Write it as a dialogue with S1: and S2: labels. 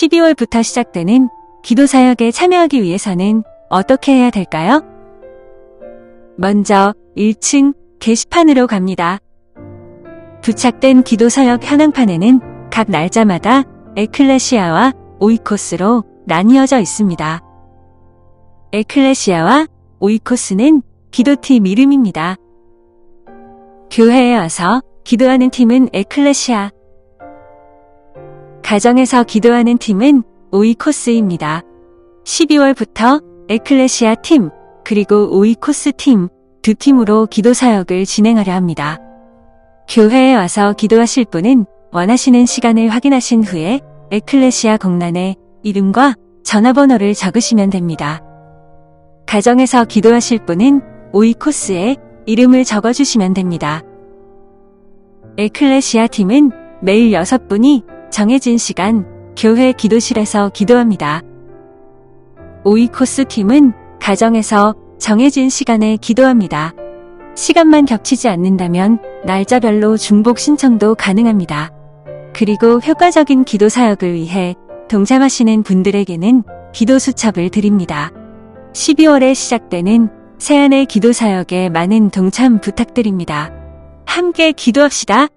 S1: 12월부터 시작되는 기도 사역에 참여하기 위해서는 어떻게 해야 될까요? 먼저 1층 게시판으로 갑니다. 부착된 기도 사역 현황판에는 각 날짜마다 에클레시아와 오이코스로 나뉘어져 있습니다. 에클레시아와 오이코스는 기도팀 이름입니다. 교회에 와서 기도하는 팀은 에클레시아. 가정에서 기도하는 팀은 오이코스입니다. 12월부터 에클레시아 팀, 그리고 오이코스 팀, 두 팀으로 기도 사역을 진행하려 합니다. 교회에 와서 기도하실 분은 원하시는 시간을 확인하신 후에 에클레시아 공란에 이름과 전화번호를 적으시면 됩니다. 가정에서 기도하실 분은 오이코스에 이름을 적어주시면 됩니다. 에클레시아 팀은 매일 6분이 정해진 시간 교회 기도실에서 기도합니다. 오이코스 팀은 가정에서 정해진 시간에 기도합니다. 시간만 겹치지 않는다면 날짜별로 중복 신청도 가능합니다. 그리고 효과적인 기도 사역을 위해 동참하시는 분들에게는 기도 수첩을 드립니다. 12월에 시작되는 새한의 기도 사역에 많은 동참 부탁드립니다. 함께 기도합시다.